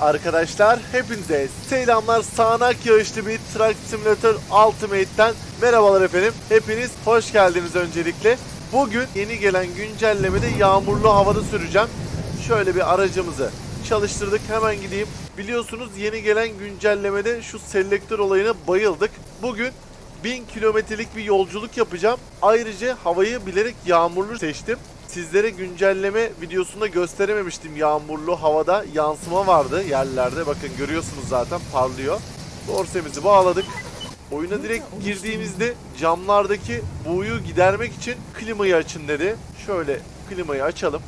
arkadaşlar hepinize selamlar. Sağanak yağışlı bir Truck Simulator Ultimate'den merhabalar efendim. Hepiniz hoş geldiniz öncelikle. Bugün yeni gelen güncellemede yağmurlu havada süreceğim. Şöyle bir aracımızı çalıştırdık hemen gideyim. Biliyorsunuz yeni gelen güncellemede şu selektör olayına bayıldık. Bugün 1000 kilometrelik bir yolculuk yapacağım. Ayrıca havayı bilerek yağmurlu seçtim. Sizlere güncelleme videosunda gösterememiştim yağmurlu havada yansıma vardı yerlerde. Bakın görüyorsunuz zaten parlıyor. Dorsemizi bağladık. Oyuna direkt girdiğimizde camlardaki buğuyu gidermek için klimayı açın dedi. Şöyle klimayı açalım.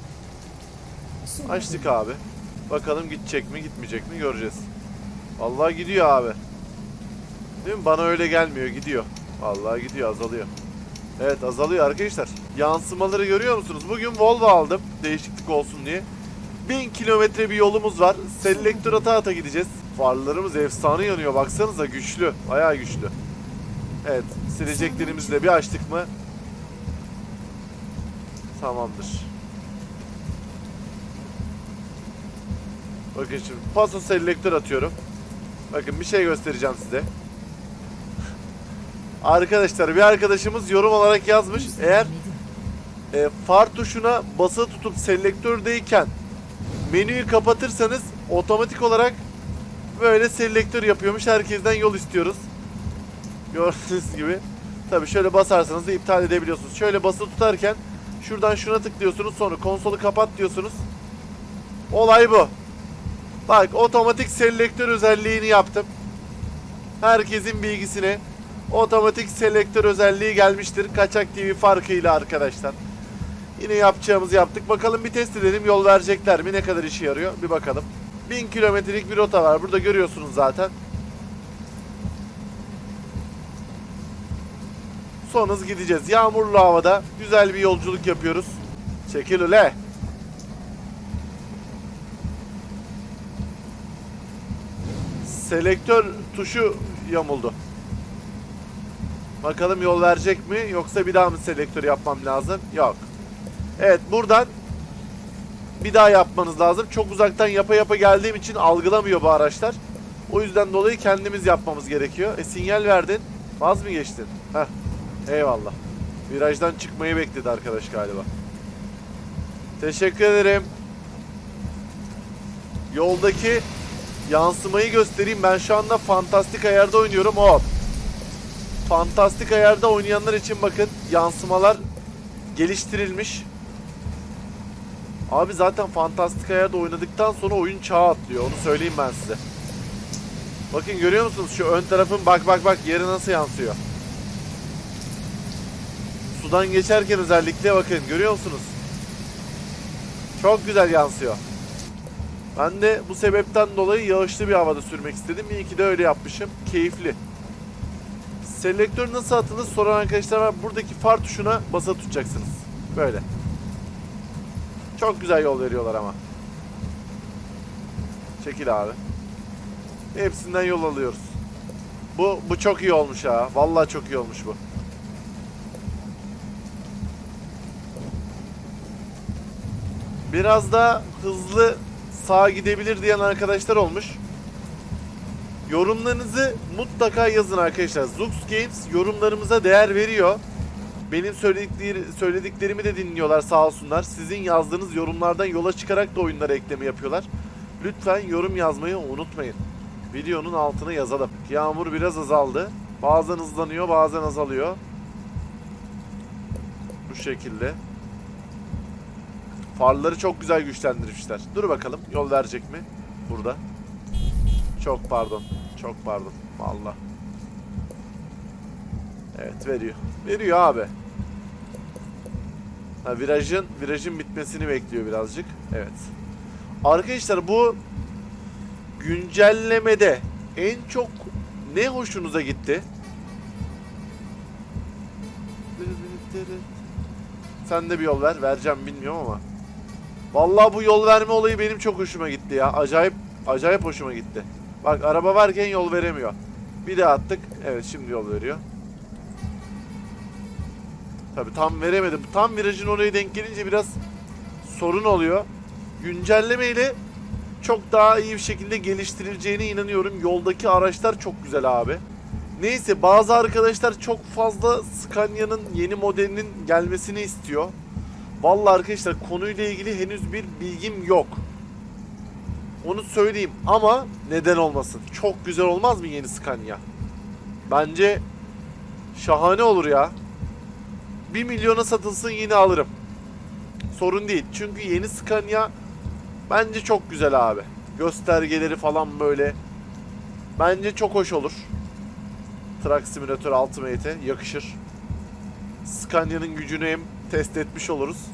Açtık abi. Bakalım gidecek mi gitmeyecek mi göreceğiz. Vallahi gidiyor abi. Değil mi? Bana öyle gelmiyor. Gidiyor. Vallahi gidiyor. Azalıyor. Evet azalıyor arkadaşlar. Yansımaları görüyor musunuz? Bugün Volvo aldım. Değişiklik olsun diye. 1000 kilometre bir yolumuz var. Selektör ata ata gideceğiz. Farlarımız efsane yanıyor. Baksanıza güçlü. Bayağı güçlü. Evet. Sileceklerimizi de bir açtık mı? Tamamdır. Bakın şimdi paso selektör atıyorum. Bakın bir şey göstereceğim size. Arkadaşlar bir arkadaşımız yorum olarak yazmış. Eğer e, far tuşuna basılı tutup selektördeyken menüyü kapatırsanız otomatik olarak böyle selektör yapıyormuş. Herkesten yol istiyoruz. Gördüğünüz gibi. Tabi şöyle basarsanız da iptal edebiliyorsunuz. Şöyle basılı tutarken şuradan şuna tıklıyorsunuz. Sonra konsolu kapat diyorsunuz. Olay bu. Bak otomatik selektör özelliğini yaptım. Herkesin bilgisine otomatik selektör özelliği gelmiştir. Kaçak TV farkıyla arkadaşlar. Yine yapacağımızı yaptık. Bakalım bir test edelim. Yol verecekler mi? Ne kadar işe yarıyor? Bir bakalım. 1000 kilometrelik bir rota var. Burada görüyorsunuz zaten. Son hız gideceğiz. Yağmurlu havada güzel bir yolculuk yapıyoruz. Çekil ule. Selektör tuşu yamuldu. Bakalım yol verecek mi yoksa bir daha mı selektör yapmam lazım? Yok. Evet buradan bir daha yapmanız lazım. Çok uzaktan yapa yapa geldiğim için algılamıyor bu araçlar. O yüzden dolayı kendimiz yapmamız gerekiyor. E sinyal verdin. Vaz mı geçtin? Heh. Eyvallah. Virajdan çıkmayı bekledi arkadaş galiba. Teşekkür ederim. Yoldaki yansımayı göstereyim. Ben şu anda fantastik ayarda oynuyorum. Hop. Fantastik ayarda oynayanlar için bakın yansımalar geliştirilmiş. Abi zaten fantastik ayarda oynadıktan sonra oyun çağa atlıyor. Onu söyleyeyim ben size. Bakın görüyor musunuz şu ön tarafın bak bak bak yeri nasıl yansıyor. Sudan geçerken özellikle bakın görüyor musunuz? Çok güzel yansıyor. Ben de bu sebepten dolayı yağışlı bir havada sürmek istedim. İyi ki de öyle yapmışım. Keyifli. Selektör nasıl atılır soran arkadaşlar var. Buradaki far tuşuna basa tutacaksınız. Böyle. Çok güzel yol veriyorlar ama. Çekil abi. Hepsinden yol alıyoruz. Bu bu çok iyi olmuş ha. Vallahi çok iyi olmuş bu. Biraz da hızlı sağa gidebilir diyen arkadaşlar olmuş. Yorumlarınızı mutlaka yazın arkadaşlar. Zux Games yorumlarımıza değer veriyor. Benim söyledikleri, söylediklerimi de dinliyorlar sağ olsunlar. Sizin yazdığınız yorumlardan yola çıkarak da oyunlara ekleme yapıyorlar. Lütfen yorum yazmayı unutmayın. Videonun altına yazalım. Yağmur biraz azaldı. Bazen hızlanıyor bazen azalıyor. Bu şekilde. Farları çok güzel güçlendirmişler. Dur bakalım yol verecek mi? Burada. Çok pardon. Çok pardon. Vallahi. Evet veriyor. Veriyor abi. Ha, virajın virajın bitmesini bekliyor birazcık. Evet. Arkadaşlar bu güncellemede en çok ne hoşunuza gitti? Sen de bir yol ver. Vereceğim bilmiyorum ama. Vallahi bu yol verme olayı benim çok hoşuma gitti ya. Acayip acayip hoşuma gitti. Bak araba varken yol veremiyor. Bir de attık. Evet şimdi yol veriyor. Tabi tam veremedim. Tam virajın oraya denk gelince biraz sorun oluyor. Güncelleme ile çok daha iyi bir şekilde geliştirileceğine inanıyorum. Yoldaki araçlar çok güzel abi. Neyse bazı arkadaşlar çok fazla Scania'nın yeni modelinin gelmesini istiyor. Vallahi arkadaşlar konuyla ilgili henüz bir bilgim yok. Onu söyleyeyim ama neden olmasın? Çok güzel olmaz mı yeni Scania? Bence şahane olur ya. 1 milyona satılsın yine alırım. Sorun değil. Çünkü yeni Scania bence çok güzel abi. Göstergeleri falan böyle. Bence çok hoş olur. Truck Simulator Ultimate'e yakışır. Scania'nın gücünü hem test etmiş oluruz.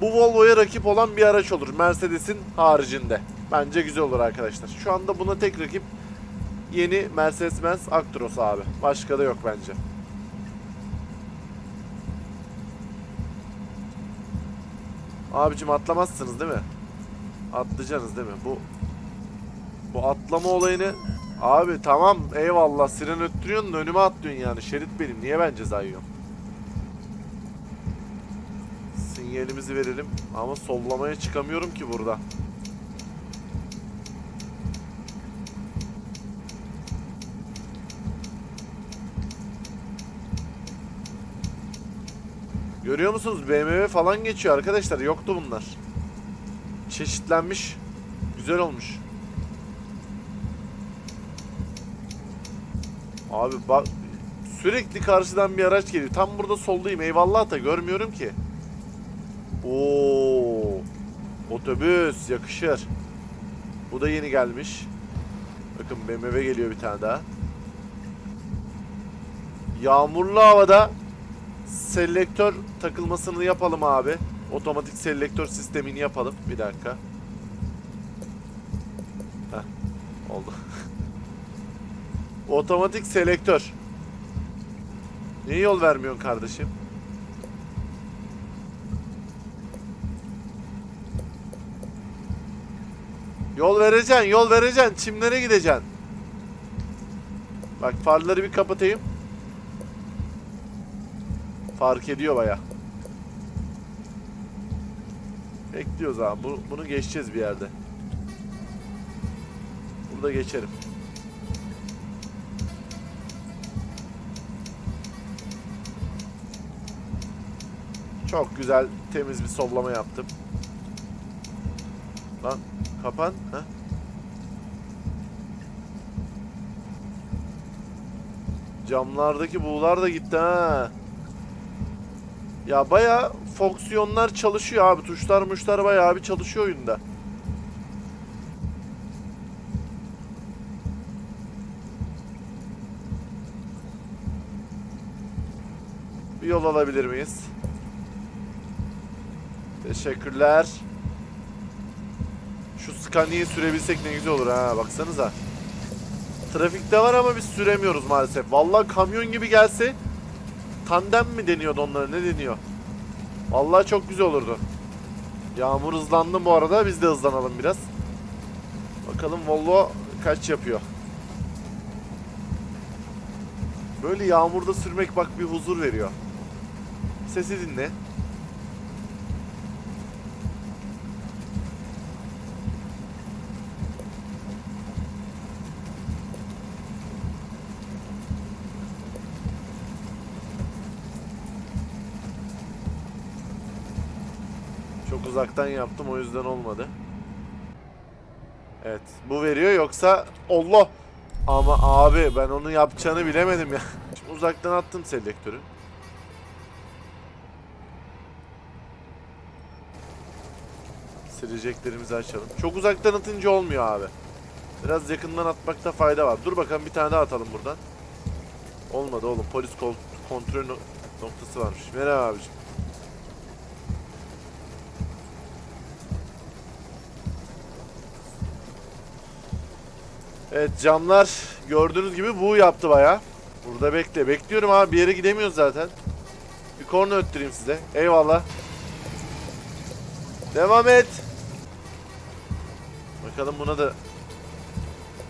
Bu Volvo'ya rakip olan bir araç olur. Mercedes'in haricinde. Bence güzel olur arkadaşlar. Şu anda buna tek rakip yeni Mercedes-Benz Actros abi. Başka da yok bence. Abicim atlamazsınız değil mi? Atlayacaksınız değil mi? Bu bu atlama olayını abi tamam eyvallah siren öttürüyorsun da önüme atlıyorsun yani. Şerit benim. Niye ben ceza yiyorum? Sinyalimizi verelim ama sollamaya çıkamıyorum ki burada. Görüyor musunuz? BMW falan geçiyor arkadaşlar. Yoktu bunlar. Çeşitlenmiş. Güzel olmuş. Abi bak sürekli karşıdan bir araç geliyor. Tam burada soldayım. Eyvallah da görmüyorum ki. Oo. Otobüs yakışır. Bu da yeni gelmiş. Bakın BMW geliyor bir tane daha. Yağmurlu havada selektör takılmasını yapalım abi. Otomatik selektör sistemini yapalım. Bir dakika. Heh, oldu. Otomatik selektör. Niye yol vermiyorsun kardeşim? Yol vereceksin, yol vereceksin. Çimlere gideceksin. Bak farları bir kapatayım. Fark ediyor baya. Bekliyoruz abi. Bu- bunu geçeceğiz bir yerde. Burada geçerim. Çok güzel temiz bir sollama yaptım. Lan kapan. Heh. Camlardaki buğular da gitti ha. Ya baya fonksiyonlar çalışıyor abi. Tuşlar muşlar baya abi çalışıyor oyunda. Bir yol alabilir miyiz? Teşekkürler. Şu Scania'yı sürebilsek ne güzel olur ha baksanıza. Trafikte var ama biz süremiyoruz maalesef. Vallahi kamyon gibi gelse tandem mi deniyordu onlara ne deniyor? Vallahi çok güzel olurdu. Yağmur hızlandı bu arada biz de hızlanalım biraz. Bakalım Volvo kaç yapıyor. Böyle yağmurda sürmek bak bir huzur veriyor. Sesi dinle. Çok uzaktan yaptım o yüzden olmadı. Evet bu veriyor yoksa Allah ama abi ben onu yapacağını bilemedim ya. Şimdi uzaktan attım selektörü. Sileceklerimizi açalım. Çok uzaktan atınca olmuyor abi. Biraz yakından atmakta fayda var. Dur bakalım bir tane daha atalım buradan. Olmadı oğlum. Polis kontrol no- noktası varmış. Merhaba abicim. Evet camlar gördüğünüz gibi bu yaptı baya. Burada bekle. Bekliyorum abi bir yere gidemiyoruz zaten. Bir korna öttüreyim size. Eyvallah. Devam et. Bakalım buna da...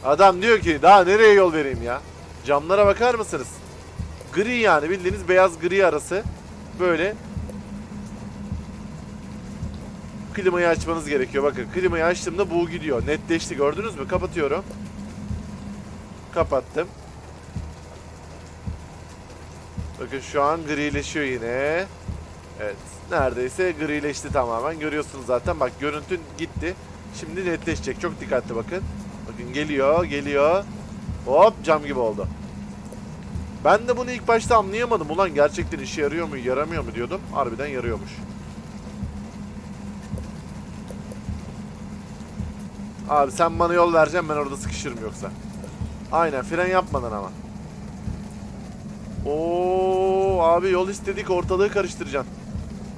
Adam diyor ki daha nereye yol vereyim ya? Camlara bakar mısınız? Gri yani bildiğiniz beyaz gri arası. Böyle. klimayı açmanız gerekiyor. Bakın klimayı açtığımda bu gidiyor. Netleşti gördünüz mü? Kapatıyorum. Kapattım. Bakın şu an grileşiyor yine. Evet. Neredeyse grileşti tamamen. Görüyorsunuz zaten. Bak görüntün gitti. Şimdi netleşecek. Çok dikkatli bakın. Bakın geliyor, geliyor. Hop cam gibi oldu. Ben de bunu ilk başta anlayamadım. Ulan gerçekten işe yarıyor mu, yaramıyor mu diyordum. Harbiden yarıyormuş. Abi sen bana yol vereceksin ben orada sıkışırım yoksa. Aynen fren yapmadan ama. Oo abi yol istedik ortalığı karıştıracaksın.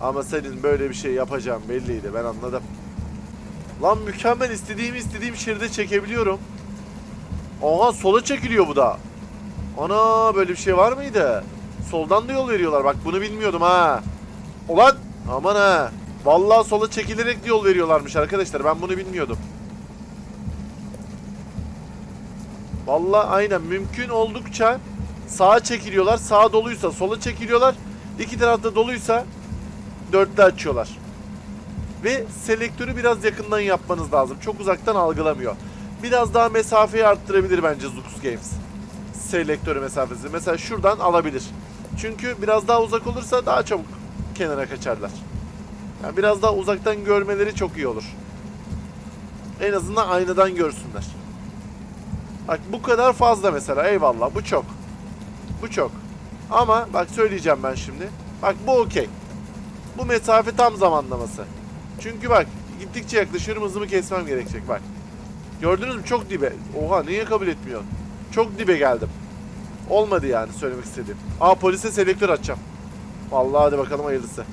Ama senin böyle bir şey yapacağım belliydi ben anladım. Lan mükemmel istediğimi istediğim şeride çekebiliyorum. Oha sola çekiliyor bu da. Ana böyle bir şey var mıydı? Soldan da yol veriyorlar bak bunu bilmiyordum ha. Ulan aman ha. Vallahi sola çekilerek de yol veriyorlarmış arkadaşlar ben bunu bilmiyordum. Vallahi aynen mümkün oldukça sağa çekiliyorlar. Sağa doluysa sola çekiliyorlar. İki tarafta doluysa dörtte açıyorlar. Ve selektörü biraz yakından yapmanız lazım. Çok uzaktan algılamıyor. Biraz daha mesafeyi arttırabilir bence Zux Games. Selektörü mesafesi. Mesela şuradan alabilir. Çünkü biraz daha uzak olursa daha çabuk kenara kaçarlar. Yani biraz daha uzaktan görmeleri çok iyi olur. En azından aynadan görsünler. Bak bu kadar fazla mesela. Eyvallah bu çok. Bu çok. Ama bak söyleyeceğim ben şimdi. Bak bu okey. Bu mesafe tam zamanlaması. Çünkü bak gittikçe yaklaşıyorum hızımı kesmem gerekecek bak. Gördünüz mü çok dibe. Oha niye kabul etmiyor? Çok dibe geldim. Olmadı yani söylemek istediğim. Aa polise selektör açacağım. Vallahi hadi bakalım hayırlısı.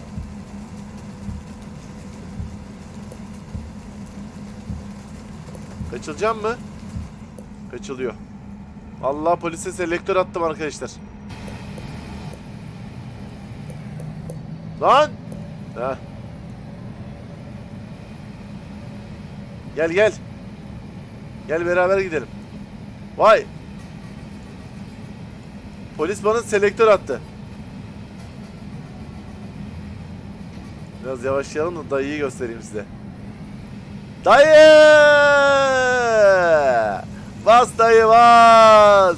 Kaçılacağım mı? Kaçılıyor. Vallahi polise selektör attım arkadaşlar. Lan! Heh. Gel gel. Gel beraber gidelim. Vay. Polis bana selektör attı. Biraz yavaşlayalım da dayıyı göstereyim size. Dayı! Bas dayı bas!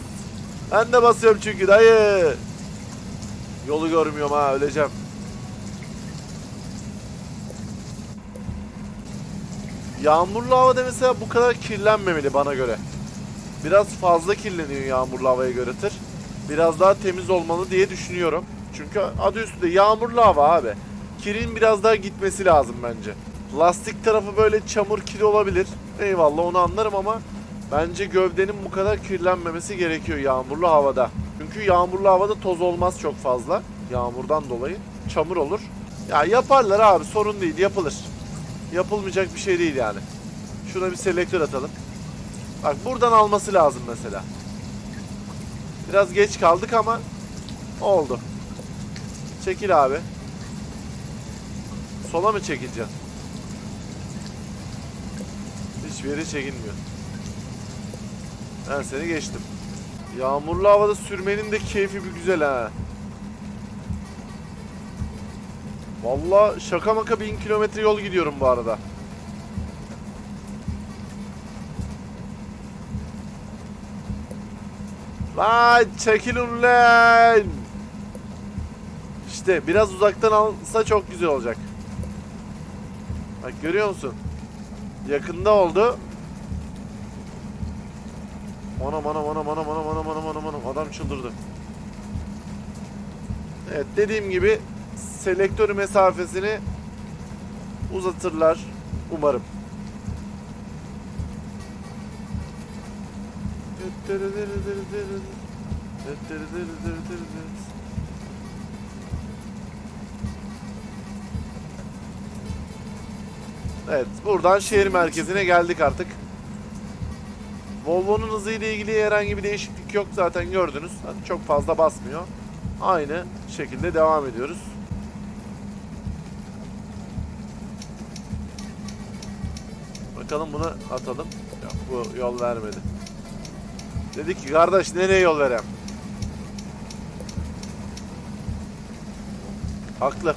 Ben de basıyorum çünkü dayı. Yolu görmüyorum ha öleceğim. Yağmurlu havada mesela bu kadar kirlenmemeli bana göre. Biraz fazla kirleniyor yağmurlu havaya göre tır. Biraz daha temiz olmalı diye düşünüyorum. Çünkü adı üstünde yağmurlu hava abi. Kirin biraz daha gitmesi lazım bence. Lastik tarafı böyle çamur kiri olabilir. Eyvallah onu anlarım ama bence gövdenin bu kadar kirlenmemesi gerekiyor yağmurlu havada. Çünkü yağmurlu havada toz olmaz çok fazla. Yağmurdan dolayı çamur olur. Ya yaparlar abi sorun değil yapılır. Yapılmayacak bir şey değil yani. Şuna bir selektör atalım. Bak buradan alması lazım mesela. Biraz geç kaldık ama oldu. Çekil abi. Sola mı çekileceksin? Hiçbir yere çekilmiyor. Ben seni geçtim. Yağmurlu havada sürmenin de keyfi bir güzel ha. Vallahi şaka maka bin kilometre yol gidiyorum bu arada. Lan çekilin lan. İşte biraz uzaktan alsa çok güzel olacak. Bak görüyor musun? Yakında oldu. Anam anam anam anam anam anam anam anam anam adam çıldırdı. Evet dediğim gibi selektör mesafesini uzatırlar umarım. Evet buradan şehir merkezine geldik artık. Volvo'nun hızı ile ilgili herhangi bir değişiklik yok zaten gördünüz. Hani çok fazla basmıyor. Aynı şekilde devam ediyoruz. Bakalım bunu atalım. Yok bu yol vermedi. Dedi ki kardeş nereye yol verem? Haklı.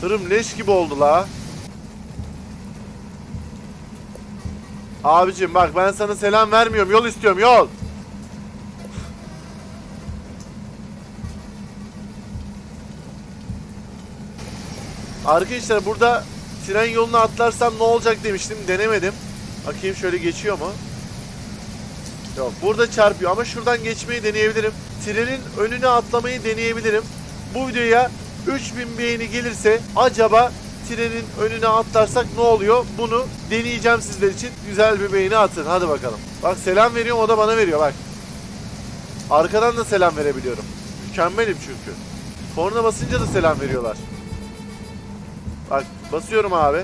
Tırım leş gibi oldu la. Abicim bak ben sana selam vermiyorum. Yol istiyorum yol. Arkadaşlar burada tren yoluna atlarsam ne olacak demiştim. Denemedim. Bakayım şöyle geçiyor mu? Yok burada çarpıyor ama şuradan geçmeyi deneyebilirim. Trenin önüne atlamayı deneyebilirim. Bu videoya 3000 beğeni gelirse acaba trenin önüne atlarsak ne oluyor? Bunu deneyeceğim sizler için. Güzel bir beğeni atın. Hadi bakalım. Bak selam veriyorum o da bana veriyor bak. Arkadan da selam verebiliyorum. Mükemmelim çünkü. Korna basınca da selam veriyorlar. Bak basıyorum abi.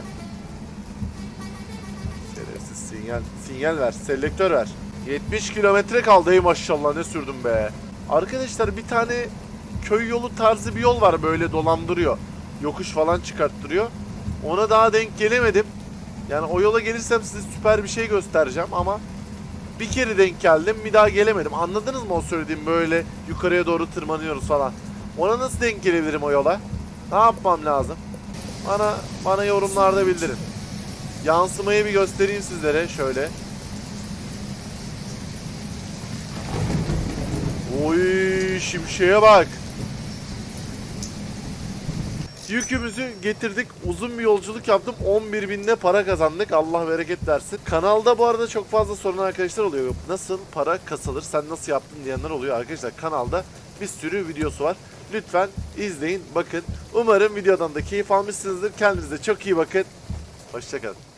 Şerefsiz sinyal. Sinyal ver. Selektör ver. 70 kilometre kaldı ey maşallah ne sürdüm be. Arkadaşlar bir tane köy yolu tarzı bir yol var böyle dolandırıyor. Yokuş falan çıkarttırıyor. Ona daha denk gelemedim. Yani o yola gelirsem size süper bir şey göstereceğim ama bir kere denk geldim bir daha gelemedim. Anladınız mı o söylediğim böyle yukarıya doğru tırmanıyoruz falan. Ona nasıl denk gelebilirim o yola? Ne yapmam lazım? Bana bana yorumlarda bildirin. Yansımayı bir göstereyim sizlere şöyle. Oy şimşeğe bak. Yükümüzü getirdik. Uzun bir yolculuk yaptım. 11 binde para kazandık. Allah bereket versin. Kanalda bu arada çok fazla sorun arkadaşlar oluyor. Nasıl para kasılır sen nasıl yaptın diyenler oluyor arkadaşlar. Kanalda bir sürü videosu var. Lütfen izleyin bakın. Umarım videodan da keyif almışsınızdır. Kendinize çok iyi bakın. Hoşçakalın.